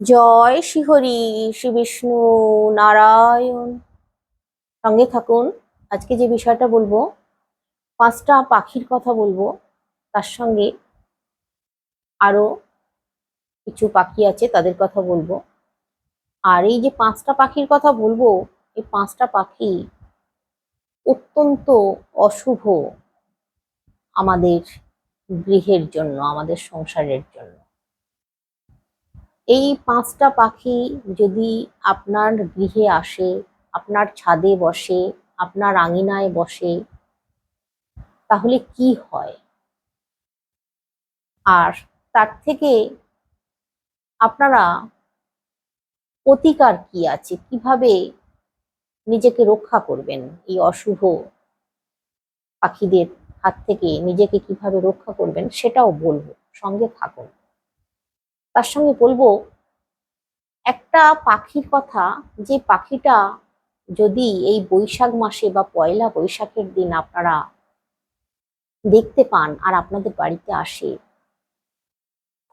জয় শ্রীহরি শ্রী বিষ্ণু নারায়ণ। সঙ্গে থাকুন, আজকে যে বিষয়টা বলব, পাঁচটা পাখির কথা বলব, তার সঙ্গে আরও কিছু পাখি আছে তাদের কথা বলব। আর এই যে পাঁচটা পাখির কথা বলব, এই পাঁচটা পাখি অত্যন্ত অশুভ আমাদের গৃহের জন্য, আমাদের সংসারের জন্য। এই পাঁচটা পাখি যদি আপনার গৃহে আসে, আপনার ছাদে বসে, আপনার আঙিনায় বসে, তাহলে কি হয়? আর তার থেকে আপনারা প্রতিকার কি আছে? কীভাবে নিজেকে রক্ষা করবেন এই অশুভ পাখিদের হাত থেকে নিজেকে কীভাবে রক্ষা করবেন সেটাও বলব। সঙ্গে থাকুন। তার সঙ্গে বলব, একটা পাখির কথা, যে পাখিটা যদি এই বৈশাখ মাসে বা পয়লা বৈশাখের দিন আপনারা দেখতে পান আর আপনাদের বাড়িতে আসে,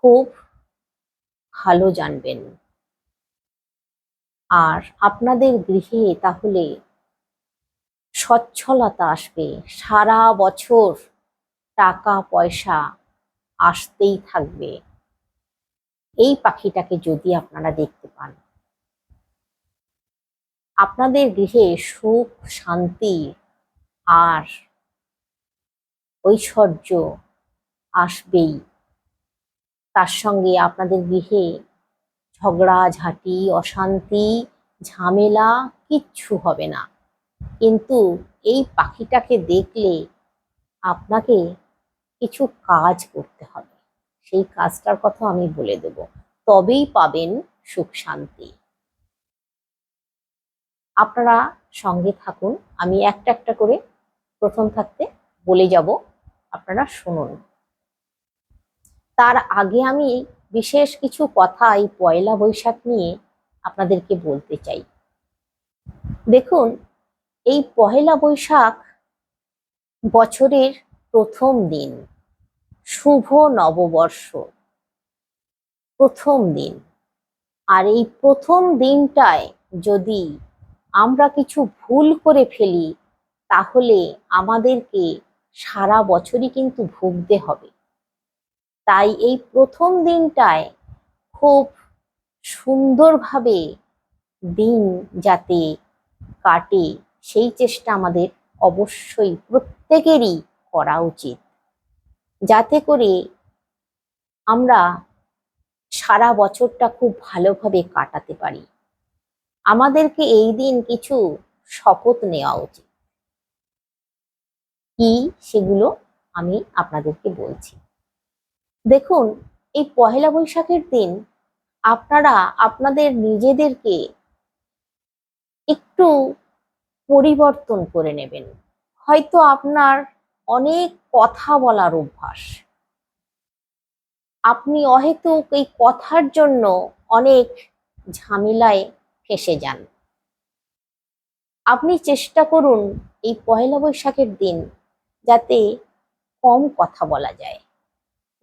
খুব ভালো জানবেন। আর আপনাদের গৃহে তাহলে সচ্ছলতা আসবে। সারা বছর টাকা পয়সা আসতেই থাকবে। এই পাখিটাকে যদি আপনারা দেখতে পান। আপনাদের গৃহে সুখ, শান্তি আর ঐশ্বর্য আসবেই। তার সঙ্গে আপনাদের গৃহে ঝগড়া, ঝাঁটি, অশান্তি, ঝামেলা কিচ্ছু হবে না। কিন্তু এই পাখিটাকে দেখলে আপনাকে কিছু কাজ করতে হবে। সেই কাজটার কথা আমি বলে দেব। তবেই পাবেন সুখ শান্তি। আপনারা সঙ্গে থাকুন, আমি একটা একটা করে প্রথম থাকতে বলে যাব, আপনারা শুনুন। তার আগে আমি বিশেষ কিছু কথা এই পয়লা বৈশাখ নিয়ে আপনাদেরকে বলতে চাই। দেখুন, এই পহেলা বৈশাখ বছরের প্রথম দিন। শুভ নববর্ষ। প্রথম দিন। আর এই প্রথম দিনটায় যদি আমরা কিছু ভুল করে ফেলি, তাহলে আমাদেরকে সারা বছরই কিন্তু ভুগতে হবে। তাই এই প্রথম দিনটায় খুব সুন্দরভাবে দিন যাতে কাটে, সেই চেষ্টা আমাদের অবশ্যই প্রত্যেকেরই করা উচিত। যাতে করে আমরা সারা বছরটা খুব ভালোভাবে কাটাতে পারি। আমাদেরকে এই দিন কিছু শপথ নেওয়া উচিত। কি সেগুলো আমি আপনাদেরকে বলছি। দেখুন, এই পহেলা বৈশাখের দিন আপনারা আপনাদের নিজেদেরকে একটু পরিবর্তন করে নেবেন। হয়তো আপনার অনেক কথা বলার অভ্যাস। আপনি অহেতুক এই কথার জন্য অনেক ঝামেলায় ফেসে যান। আপনি চেষ্টা করুন এই পয়লা বৈশাখের দিন যাতে কম কথা বলা যায়,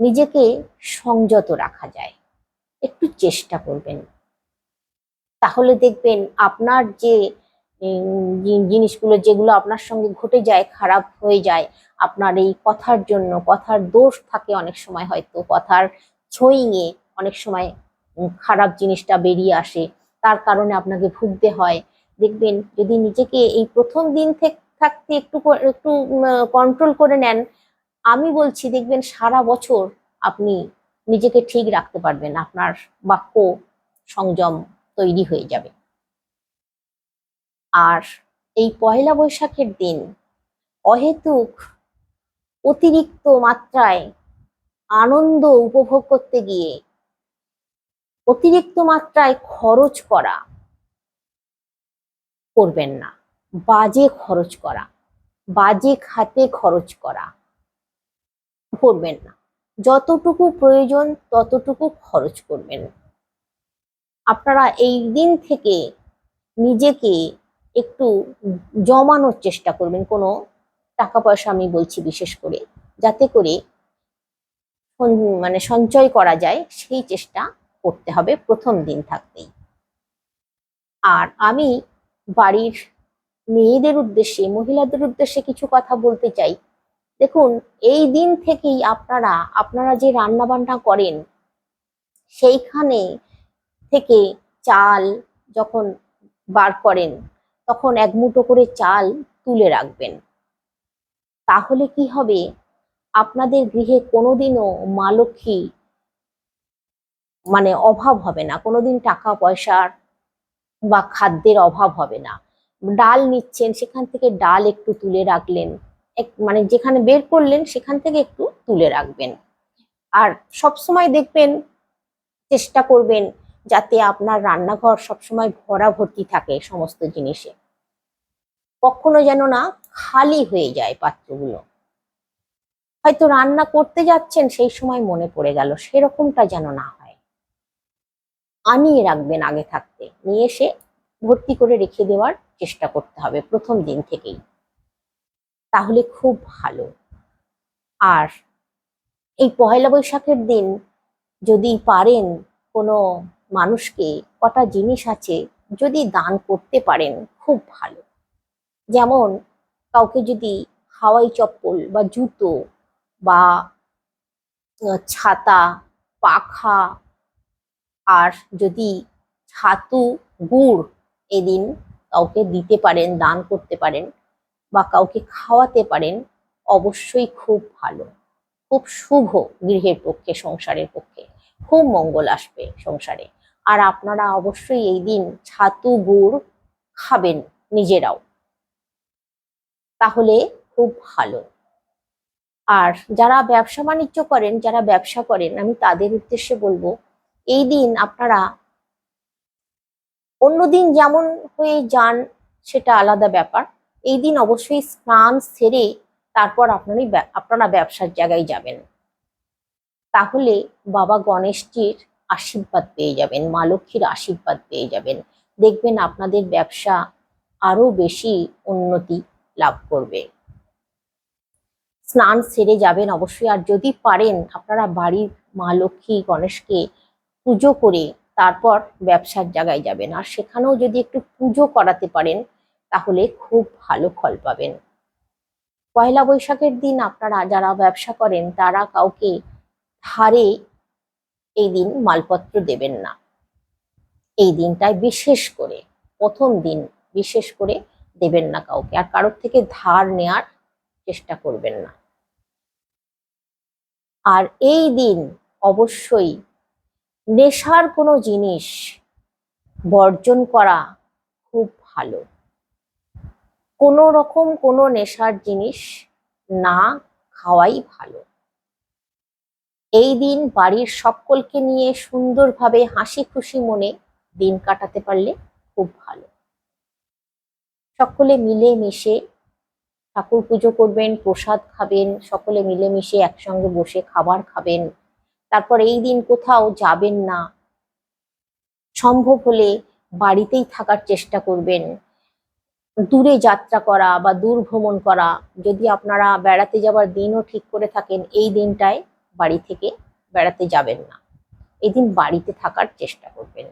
নিজেকে সংযত রাখা যায়। একটু চেষ্টা করবেন। তাহলে দেখবেন আপনার যে জিনিসগুলো যেগুলো আপনার সঙ্গে ঘটে যায়, খারাপ হয়ে যায়, আপনার এই কথার জন্য, কথার দোষ থাকে অনেক সময় হয়তো, কথার ছইঙে অনেক সময় খারাপ জিনিসটা বেরিয়ে আসে, তার কারণে আপনাকে ভুগতে হয়। দেখবেন যদি নিজেকে এই প্রথম দিন থেকে, থাকতে একটু একটু কন্ট্রোল করে নেন, আমি বলছি দেখবেন সারা বছর আপনি নিজেকে ঠিক রাখতে পারবেন, আপনার বাক্য সংযম তৈরি হয়ে যাবে। আর এই পয়লা বৈশাখের দিন অহেতুক অতিরিক্ত মাত্রায় আনন্দ উপভোগ করতে গিয়ে অতিরিক্ত মাত্রায় খরচ করা করবেন না। বাজে খরচ করা, বাজে খাতে খরচ করা করবেন না। যতটুকু প্রয়োজন ততটুকু খরচ করবেন। আপনারা এই দিন থেকে নিজেকে একটু জমানোর চেষ্টা করবেন। কোনো টাকা পয়সা আমি বলছি বিশেষ করে। যাতে করে মানে সঞ্চয় করা যায়, সেই চেষ্টা করতে হবে প্রথম দিন থাকতেই। আর আমি বাড়ির মেয়েদের উদ্দেশ্যে, মহিলাদের উদ্দেশ্যে কিছু কথা বলতে চাই। দেখুন, এই দিন থেকেই আপনারা আপনারা যে রান্না বান্না করেন, সেইখানে থেকে চাল যখন বার করেন তখন এক মুঠো করে চাল তুলে রাখবেন। তাহলে কি হবে? আপনাদের গৃহে কোনোদিনও মা লক্ষ্মী মানে অভাব হবে না, কোনোদিন টাকা পয়সার বা খাদ্যের অভাব হবে না। ডাল নিচ্ছেন, সেখান থেকে ডাল একটু তুলে রাখলেন, এক মানে যেখানে বের করলেন সেখান থেকে একটু তুলে রাখবেন। আর সবসময় দেখবেন, চেষ্টা করবেন যাতে আপনার রান্নাঘর সবসময় ভরা ভর্তি থাকে সমস্ত জিনিসে। কখনো যেন না খালি হয়ে যায় পাত্রগুলো। হয়তো রান্না করতে যাচ্ছেন, সেই সময় মনে পড়ে গেল, সেরকমটা যেন না হয়। আনিয়ে রাখবেন আগে থাকতে। নিয়ে এসে ভর্তি করে রেখে দেওয়ার চেষ্টা করতে হবে প্রথম দিন থেকেই। তাহলে খুব ভালো। আর এই পয়লা বৈশাখের দিন যদি পারেন কোনো মানুষকে কটা জিনিস আছে যদি দান করতে পারেন, খুব ভালো। যেমন কাউকে যদি হাওয়াই চপ্পল বা জুতো বা ছাতা, পাখা আর যদি ছাতু, গুড় এদিন কাউকে দিতে পারেন, দান করতে পারেন বা কাউকে খাওয়াতে পারেন, অবশ্যই খুব ভালো। খুব শুভ গৃহের পক্ষে, সংসারের পক্ষে। খুব মঙ্গল আসবে সংসারে। আর আপনারা অবশ্যই এই দিন ছাতু, গুড় খাবেন নিজেরাও। তাহলে খুব ভালো। আর যারা ব্যবসা বাণিজ্য করেন, যারা ব্যবসা করেন, আমি তাদের উদ্দেশ্যে বলব, এই দিন আপনারা অন্যদিন যেমন হয়ে যান, সেটা আলাদা ব্যাপার। এই দিন অবশ্যই স্নান সেরে তারপর আপনারই আপনারা ব্যবসার জায়গায় যাবেন। তাহলে বাবা গণেশজির আশীর্বাদ পেয়ে যাবেন, মা লক্ষ্মীর আশীর্বাদ পেয়ে যাবেন। দেখবেন আপনাদের ব্যবসা আরও বেশি উন্নতি লাভ করবে। স্নান সেরে যাবেন অবশ্যই, আর যদি পারেন আপনারা বাড়ির মা লক্ষ্মী গণেশকে পুজো করে তারপর ব্যবসার জায়গায় যাবেন। আর সেখানেও যদি একটু পুজো করাতে পারেন, তাহলে খুব ভালো ফল পাবেন। পয়লা বৈশাখের দিন আপনারা যারা ব্যবসা করেন, তারা কাউকে ধারে এই দিন মালপত্র দেবেন না। এই দিনটায় বিশেষ করে, প্রথম দিন বিশেষ করে দেবেন না কাউকে। আর কারোর থেকে ধার নেয়ার চেষ্টা করবেন না। আর এই দিন অবশ্যই নেশার কোনো জিনিস বর্জন করা খুব ভালো। কোনো রকম কোনো নেশার জিনিস না খাওয়াই ভালো। এই দিন বাড়ির সকলকে নিয়ে সুন্দরভাবে হাসি খুশি মনে দিন কাটাতে পারলে খুব ভালো। সকলে মিলে মিশে ঠাকুর পুজো করবেন, প্রসাদ খাবেন, সকলে মিলেমিশে একসঙ্গে বসে খাবার খাবেন। তারপর এই দিন কোথাও যাবেন না। সম্ভব হলে বাড়িতেই থাকার চেষ্টা করবেন। দূরে যাত্রা করা বা দূর ভ্রমণ করা, যদি আপনারা বেড়াতে যাওয়ার দিনও ঠিক করে থাকেন, এই দিনটায় বাড়ি থেকে বেড়াতে যাবেন না। এদিন বাড়িতে থাকার চেষ্টা করবেন।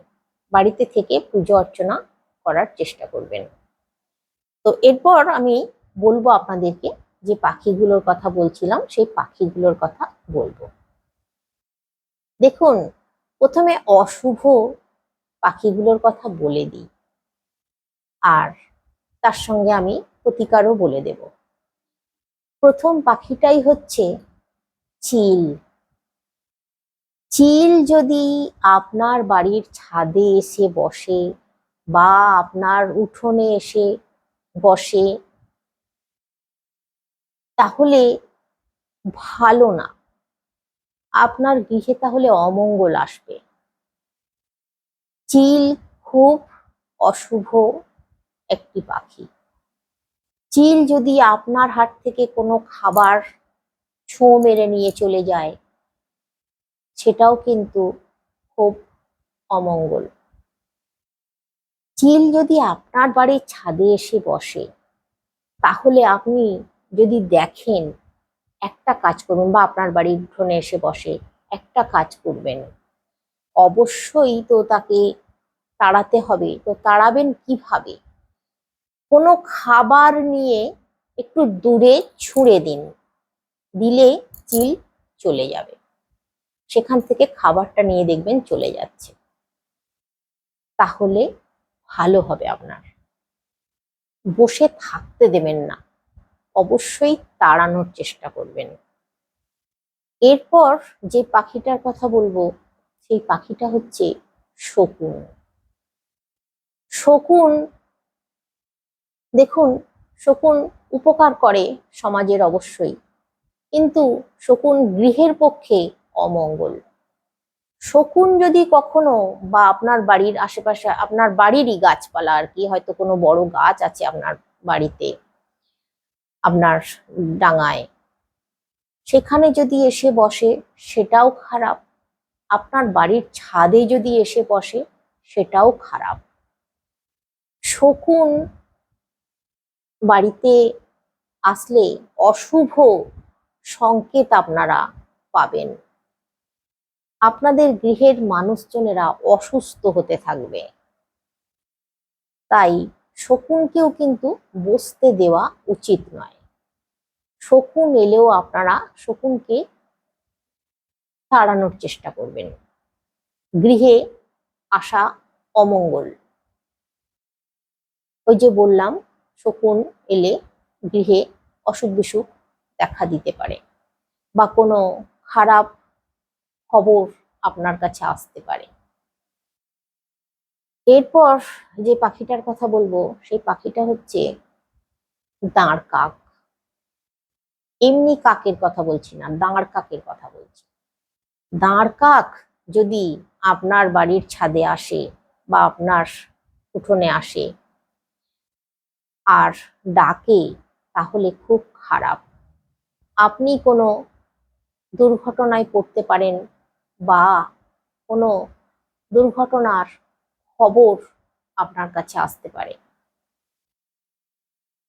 বাড়িতে থেকে পুজো অর্চনা করার চেষ্টা করবেন। তো এরপর আমি বলব আপনাদেরকে যে পাখিগুলোর কথা বলছিলাম, সেই পাখিগুলোর কথা বলব। দেখুন, প্রথমে অশুভ পাখিগুলোর কথা বলে দিই। আর তার সঙ্গে আমি প্রতিকারও বলে দেব। প্রথম পাখিটাই হচ্ছে চিল। চিল যদি আপনার বাড়ির ছাদে এসে বসে বা আপনার উঠোনে এসে বসে, তাহলে ভালো না। আপনার গৃহে তাহলে অমঙ্গল আসবে। চিল খুব অশুভ একটি পাখি। চিল যদি আপনার হাত থেকে কোনো খাবার ছো মেরে নিয়ে চলে যায়। সেটাও কিন্তু খুব অমঙ্গল। চিল যদি আপনার বাড়ির ছাদে এসে বসে, তাহলে আপনি যদি দেখেন, একটা কাজ করুন বা আপনার বাড়ির উঠোনে এসে বসে একটা কাজ করবেন। অবশ্যই তো তাকে তাড়াতে হবে। তো তাড়াবেন কীভাবে? কোনো খাবার নিয়ে একটু দূরে ছুঁড়ে দিন। দিলে চিল চলে যাবে। সেখান থেকে খাবারটা নিয়ে দেখবেন চলে যাচ্ছে। তাহলে ভালো হবে আপনার। বসে থাকতে দেবেন না। অবশ্যই তাড়ানোর চেষ্টা করবেন। এরপর যে পাখিটার কথা বলব, সেই পাখিটা হচ্ছে শকুন। শকুন, দেখুন, শকুন উপকার করে সমাজের অবশ্যই। কিন্তু শকুন গৃহের পক্ষে অমঙ্গল। শকুন যদি কখনো বা আপনার বাড়ির আশেপাশে, আপনার বাড়িরই গাছপালা আর কি, হয়তো কোনো বড় গাছ আছে আপনার বাড়িতে, আপনার ডাঙায়, সেখানে যদি এসে বসে, সেটাও খারাপ। আপনার বাড়ির ছাদে যদি এসে বসে, সেটাও খারাপ। শকুন বাড়িতে আসলে অশুভ সংকেত আপনারা পাবেন। আপনাদের গৃহের মানুষজনেরা অসুস্থ হতে থাকবে। তাই শকুনকেও কিন্তু বসতে দেওয়া উচিত নয়। শকুন এলেও আপনারা শকুনকে তাড়ানোর চেষ্টা করবেন। গৃহে আসা অমঙ্গল। ওই যে বললাম, শকুন এলে গৃহে অসুখ বিসুখ দেখা দিতে পারে বা কোনো খারাপ খবর আপনার কাছে আসতে পারে। এরপর যে পাখিটার কথা বলব, সেই পাখিটা হচ্ছে দাঁড় কাক। এমনি কাকের কথা বলছি না, দাঁড় কাকের কথা বলছি। দাঁড় কাক যদি আপনার বাড়ির ছাদে আসে বা আপনার উঠোনে আসে আর ডাকে, তাহলে খুব খারাপ। আপনি কোনো দুর্ঘটনায় পড়তে পারেন বা কোনো দুর্ঘটনার খবর আপনার কাছে আসতে পারে।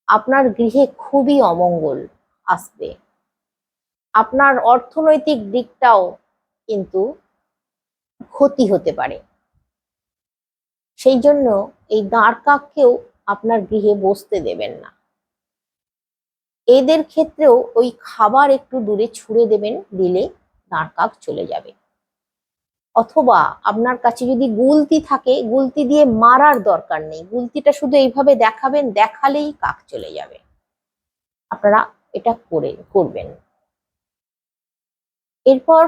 আপনার গৃহে খুবই অমঙ্গল আসবে। আপনার অর্থনৈতিক দিকটাও কিন্তু ক্ষতি হতে পারে। সেই জন্য এই দাঁড় কাককেও আপনার গৃহে বসতে দেবেন না। এদের ক্ষেত্রেও ওই খাবার একটু দূরে ছুঁড়ে দেবেন, দিলে দাঁড় কাক চলে যাবে। অথবা আপনার কাছে যদি গুলতি থাকে, গুলতি দিয়ে মারার দরকার নেই। গুলতিটা শুধু এইভাবে দেখাবেন, দেখালেই কাক চলে যাবে। আপনারা এটা করে, করবেন। এরপর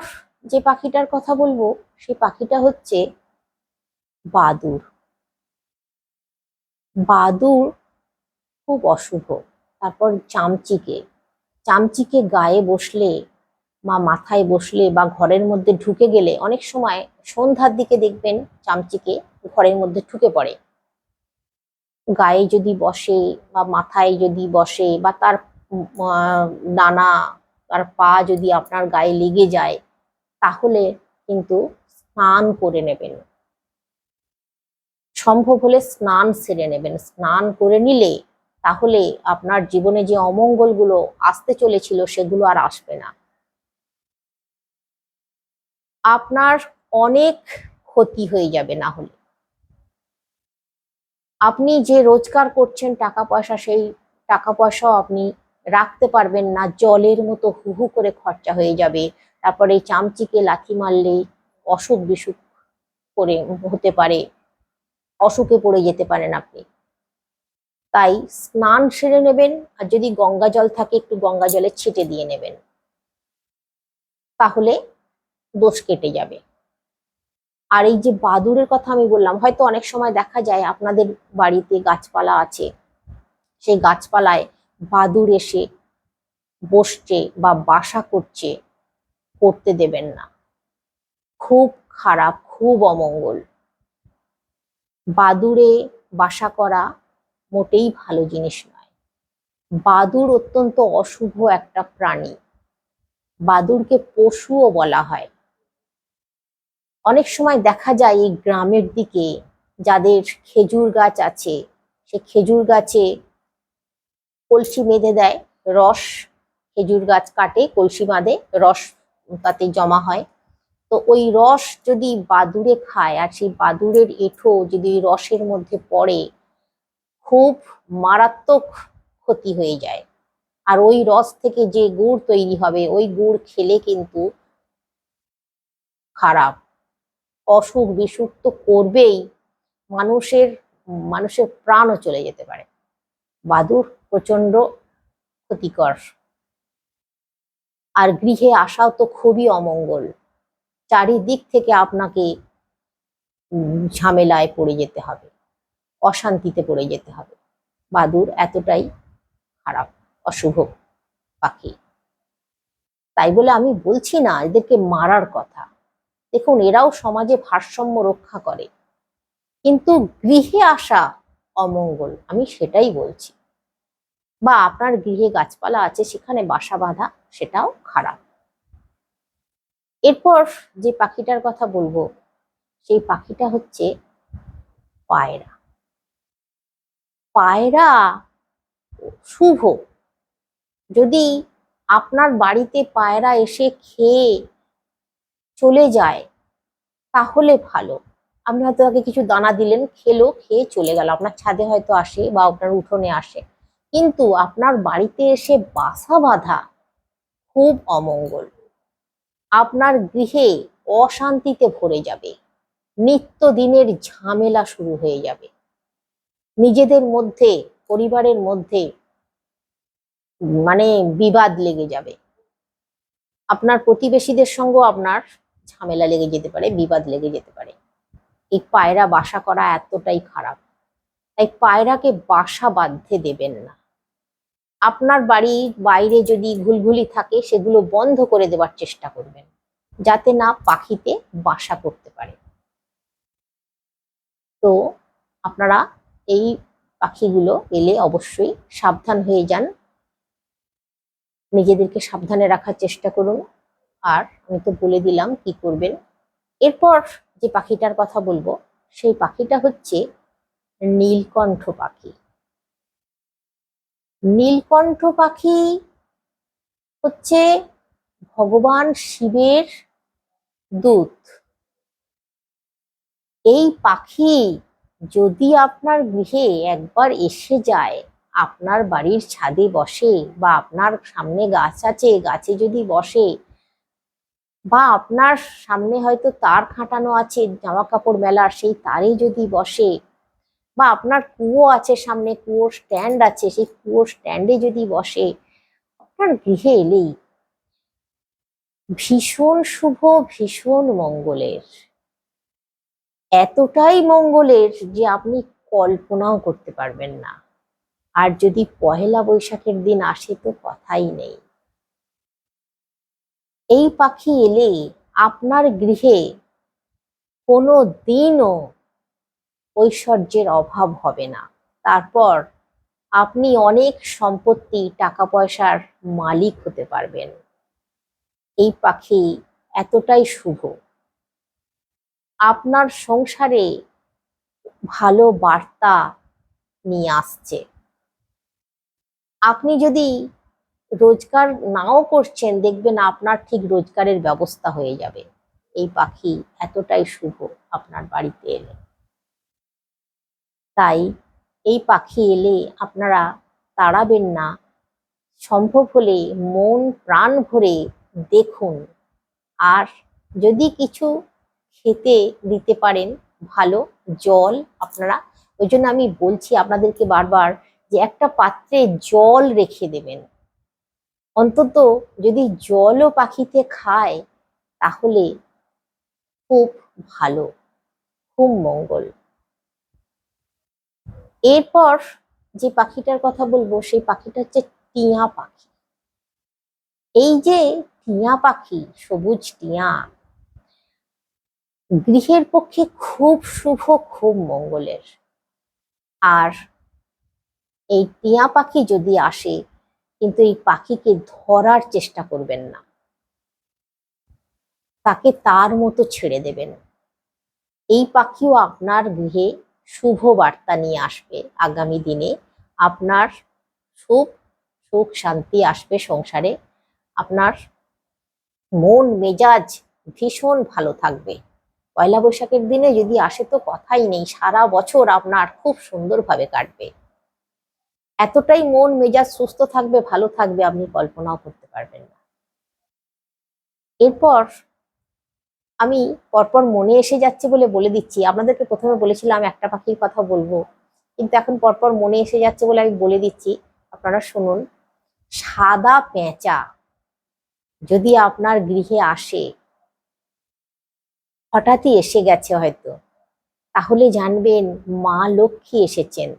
যে পাখিটার কথা বলব সেই পাখিটা হচ্ছে বাদুর। বাদুর খুব অশুভ। তারপর চামচিকে চামচিকে গায়ে বসলে বা মাথায় বসলে বা ঘরের মধ্যে ঢুকে গেলে অনেক সময় সন্ধ্যার দিকে দেখবেন চামচিকে ঘরের মধ্যে ঢুকে পড়ে। গায়ে যদি বসে বা মাথায় যদি বসে বা তার ডানা, তার পা যদি আপনার গায়ে লেগে যায়, তাহলে কিন্তু স্নান করে নেবেন। সম্ভব হলে স্নান সেরে নেবেন। স্নান করে নিলে তাহলে আপনার জীবনে যে অমঙ্গলগুলো আসতে চলেছিল, সেগুলো আর আসবে না। আপনার অনেক ক্ষতি হয়ে যাবে না হলে। আপনি যে রোজগার করছেন টাকা পয়সা সেই টাকা পয়সাও আপনি রাখতে পারবেন না। জলের মতো হু হু করে খরচা হয়ে যাবে। তারপরে চামচিকে লাথি মারলে অসুখ বিসুখ করে হতে পারে, অসুখে পড়ে যেতে পারেন আপনি। তাই স্নান সেরে নেবেন, আর যদি গঙ্গা জল থাকে, একটু গঙ্গা জলে ছিটে দিয়ে নেবেন। তাহলে দোষ কেটে যাবে। আর এই যে বাদুরের কথা আমি বললাম, হয়তো অনেক সময় দেখা যায় আপনাদের বাড়িতে গাছপালা আছে। সেই গাছপালায় বাদুর এসে বসছে বা বাসা করছে, করতে দেবেন না। খুব খারাপ, খুব অমঙ্গল। বাদুরে বাসা করা মোটেই ভালো জিনিস নয়। বাদুর অত্যন্ত অশুভ একটা প্রাণী। বাদুরকে পশুও বলা হয়। অনেক সময় দেখা যায় এই গ্রামের দিকে যাদের খেজুর গাছ আছে, সে খেজুর গাছে কলসি বেঁধে দেয়, রস, খেজুর গাছ কাটে, কলসি বাঁধে, রস তাতে জমা হয়। তো ওই রস যদি বাদুড়ে খায় আর সেই বাদুড়ের এঁঠো যদি রসের মধ্যে পড়ে খুব মারাত্মক ক্ষতি হয়ে যায়। আর ওই রস থেকে যে গুড় তৈরি হবে, ওই গুড় খেলে কিন্তু খারাপ। অসুখ বিসুখ তো করবেই, মানুষের মানুষের প্রাণও চলে যেতে পারে। বাদুর প্রচণ্ড ক্ষতিকর। আর গৃহে আসাও তো খুবই অমঙ্গল। চারিদিক থেকে আপনাকে ঝামেলায় পড়ে যেতে হবে। অশান্তিতে পড়ে যেতে হবে। বাদুর এতটাই খারাপ, অশুভ পাখি। তাই বলে আমি বলছি না, এদেরকে মারার কথা। দেখুন, এরাও সমাজে ভারসাম্য রক্ষা করে। কিন্তু গৃহে আসা অমঙ্গল, আমি সেটাই বলছি। বা আপনার গৃহে গাছপালা আছে, সেখানে বাসা বাঁধা, সেটাও খারাপ। এরপর যে পাখিটার কথা বলব, সেই পাখিটা হচ্ছে পায়রা। পায়রা শুভ। যদি আপনার বাড়িতে পায়রা এসে খেয়ে চলে যায়, তাহলে ভালো। আপনি হয়তো তাকে কিছু দানা দিলেন, খেলো, খেয়ে চলে গেল। আপনার ছাদে হয়তো আসে বা আপনার উঠোনে আসে। কিন্তু আপনার বাড়িতে এসে বাসা বাঁধা খুব অমঙ্গল। আপনার গৃহে অশান্তিতে ভরে যাবে। নিত্যদিনের ঝামেলা শুরু হয়ে যাবে। নিজেদের মধ্যে, পরিবারের মধ্যে মানে বিবাদ লেগে যাবে। আপনার প্রতিবেশীদের সঙ্গেও আপনার ঝামেলা লেগে যেতে পারে, বিবাদ লেগে যেতে পারে। এই পায়রা বাসা করা এতটাই খারাপ। তাই পায়রাকে বাসা বাঁধতে দেবেন না। আপনার বাড়ির বাইরে যদি ঘুলঘুলি থাকে, সেগুলো বন্ধ করে দেওয়ার চেষ্টা করবেন। যাতে না পাখিতে বাসা করতে পারে। তো আপনারা এই পাখিগুলো এলে অবশ্যই সাবধান হয়ে যান। নিজেদেরকে সাবধানে রাখার চেষ্টা করুন। আর আমি তো বলে দিলাম কি করবেন। এরপর যে পাখিটার কথা বলব, সেই পাখিটা হচ্ছে নীলকণ্ঠ পাখি। নীলকণ্ঠ পাখি হচ্ছে ভগবান শিবের দূত। এই পাখি যদি আপনার গৃহে একবার এসে যায়, আপনার বাড়ির ছাদে বসে বা আপনার সামনে গাছ আছে, গাছে যদি বসে বা আপনার সামনে হয়তো তার খাটানো আছে জামা কাপড় মেলার সেই তারে যদি বসে বা আপনার কুয়ো আছে সামনে, কুয়োর স্ট্যান্ড আছে, সেই কুয়োর স্ট্যান্ডে যদি বসে, আপনার গৃহে এলেই ভীষণ শুভ, ভীষণ মঙ্গলের। এতটাই মঙ্গলের যে আপনি কল্পনাও করতে পারবেন না। আর যদি পহেলা বৈশাখের দিন আসে তো কথাই নেই। এই পাখি এলে আপনার গৃহে কোনো দিনও ঐশ্বর্যের অভাব হবে না। তারপর আপনি অনেক সম্পত্তি টাকা পয়সার মালিক হতে পারবেন। এই পাখি এতটাই শুভ। আপনার সংসারে ভালো বার্তা নিয়ে আসছে। আপনি যদি রোজগার নাও করছেন, দেখবেন আপনার ঠিক রোজগারের ব্যবস্থা হয়ে যাবে। এই পাখি এতটাই শুভ আপনার বাড়িতে এলে। তাই এই পাখি এলে আপনারা তাড়াবেন না। সম্ভব হলে মন প্রাণ ভরে দেখুন। আর যদি কিছু খেতে দিতে পারেন ভালো জল আপনারা। ওই জন্য আমি বলছি আপনাদেরকে বারবার যে একটা পাত্রে জল রেখে দেবেন। অন্তত যদি জলও পাখিতে খায় তাহলে খুব ভালো, খুব মঙ্গল। এরপর যে পাখিটার কথা বলব সেই পাখিটা হচ্ছে টিয়া পাখি। এই যে টিয়া পাখি, সবুজ টিয়া গৃহের পক্ষে খুব শুভ, খুব মঙ্গলের। আর এই টিয়া পাখি যদি আসে, কিন্তু এই পাখিকে ধরার চেষ্টা করবেন না। তাকে তার মতো ছেড়ে দেবেন। এই পাখিও আপনার গৃহে শুভ বার্তা নিয়ে আসবে। আগামী দিনে আপনার সুখ সুখ, শান্তি আসবে সংসারে। আপনার মন, মেজাজ ভীষণ ভালো থাকবে। পয়লা বৈশাখের দিনে যদি আসে তো কথাই নেই, সারা বছর আপনার খুব সুন্দরভাবে কাটবে। এতটাই মন, মেজাজ সুস্থ থাকবে, ভালো থাকবে, আপনি কল্পনাও করতে পারবেন না। এরপর আমি পরপর মনে এসে যাচ্ছে বলে বলে দিচ্ছি। আপনাদেরকে প্রথমে বলেছিলাম একটা পাখির কথা বলব, কিন্তু এখন পরপর মনে এসে যাচ্ছে বলে আমি বলে দিচ্ছি। আপনারা শুনুন, সাদা পেঁচা যদি আপনার গৃহে আসে হঠাৎই এসে গেছে হয়তো। তাহলে জানবেন মা লক্ষ্মী এসেছেন।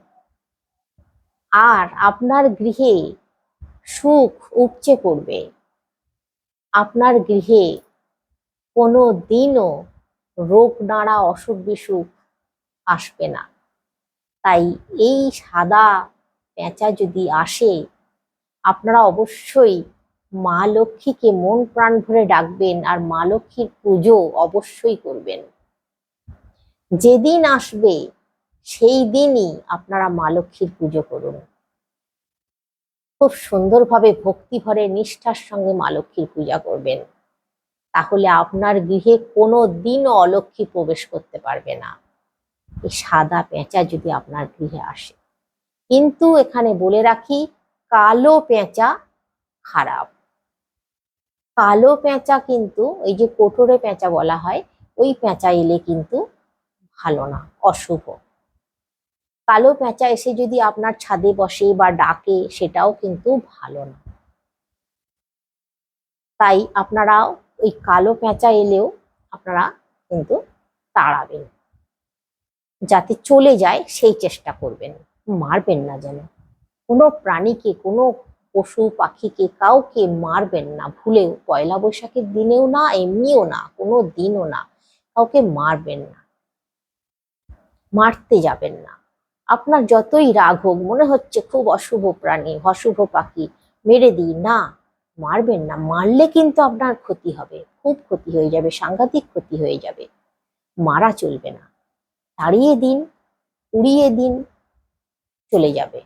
আর আপনার গৃহে সুখ উপচে পড়বে। আপনার গৃহে কোনো দিনও রোগ, নাড়া, অসুখ, বিসুখ আসবে না। তাই এই সাদা পেঁচা যদি আসে, আপনারা অবশ্যই মা লক্ষ্মীকে মন প্রাণ ভরে ডাকবেন আর মা লক্ষ্মীর পুজো অবশ্যই করবেন। যেদিন আসবে, সেই দিনই আপনারা মা লক্ষ্মীর পুজো করুন। খুব সুন্দরভাবে ভক্তি ভরে নিষ্ঠার সঙ্গে মা লক্ষ্মীর পূজা করবেন। তাহলে আপনার গৃহে কোনো দিনও অলক্ষ্মী প্রবেশ করতে পারবে না। এই সাদা পেঁচা যদি আপনার গৃহে আসে। কিন্তু এখানে বলে রাখি, কালো পেঁচা খারাপ। কালো পেঁচা কিন্তু এই যে কোটরে পেঁচা বলা হয়, ওই পেঁচা এলে কিন্তু ভালো না, অশুভ। কালো পেঁচা এসে যদি আপনার ছাদে বসে বা ডাকে, সেটাও কিন্তু ভালো না। তাই আপনারা ওই কালো পেঁচা এলেও আপনারা কিন্তু তাড়াবেন। যাতে চলে যায়, সেই চেষ্টা করবেন। মারবেন না যেন। কোনো প্রাণীকে, কোনো পশু পাখিকে কাউকে মারবেন না, ভুলেও, পয়লা বৈশাখের দিনেও না, এমনিও না, কোনো দিনও না, কাউকে মারবেন না, মারতে যাবেন না। আপনার যতই রাগ হোক, মনে হচ্ছে খুব অশুভ প্রাণী, অশুভ পাখি, মেরে দিই, না, মারবেন না। মারলে কিন্তু আপনার ক্ষতি হবে, খুব ক্ষতি হয়ে যাবে, সাংঘাতিক ক্ষতি হয়ে যাবে। মারা চলবে না। তাড়িয়ে দিন, উড়িয়ে দিন, চলে যাবে।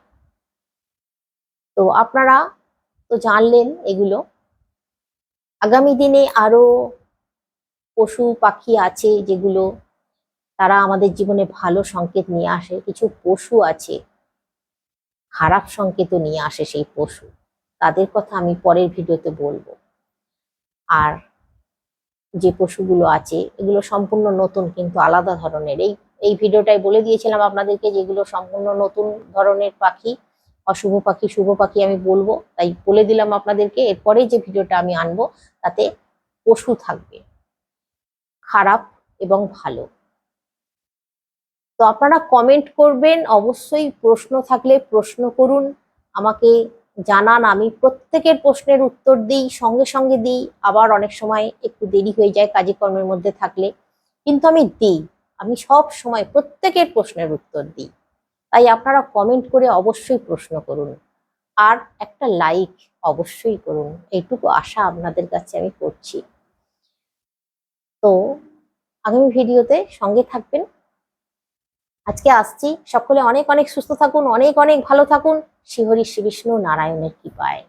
তো আপনারা তো জানলেন এগুলো। আগামী দিনে আরও পশু পাখি আছে যেগুলো তারা আমাদের জীবনে ভালো সংকেত নিয়ে আসে, কিছু পশু আছে, খারাপ সংকেতও নিয়ে আসে সেই পশু। তাদের কথা আমি পরের ভিডিওতে বলব। আর যে পশুগুলো আছে, এগুলো সম্পূর্ণ নতুন কিন্তু আলাদা ধরনের। এই এই ভিডিওটাই বলে দিয়েছিলাম আপনাদেরকে যেগুলো সম্পূর্ণ নতুন ধরনের পাখি। অশুভ পাখি, শুভ পাখি আমি বলব। তাই বলে দিলাম আপনাদেরকে এরপরে যে ভিডিওটা আমি আনব, তাতে পশু থাকবে। খারাপ এবং ভালো। তো আপনারা কমেন্ট করবেন, অবশ্যই প্রশ্ন থাকলে প্রশ্ন করুন, আমাকে জানান, আমি প্রত্যেকের প্রশ্নের উত্তর দিই, সঙ্গে সঙ্গে দিই, আবার অনেক সময় একটু দেরি হয়ে যায় কাজে কর্মের মধ্যে থাকলে। কিন্তু আমি দিই, আমি সব সময় প্রত্যেকের প্রশ্নের উত্তর দিই। তাই আপনারা কমেন্ট করে অবশ্যই প্রশ্ন করুন। আর একটা লাইক অবশ্যই করুন। এইটুকু আশা আপনাদের কাছে আমি করছি। তো আগামী ভিডিওতে সঙ্গে থাকবেন। আজকে আসছি। সকলে অনেক অনেক সুস্থ থাকুন, অনেক অনেক ভালো থাকুন। শ্রীহরি শ্রী বিষ্ণু নারায়ণের কৃপায়।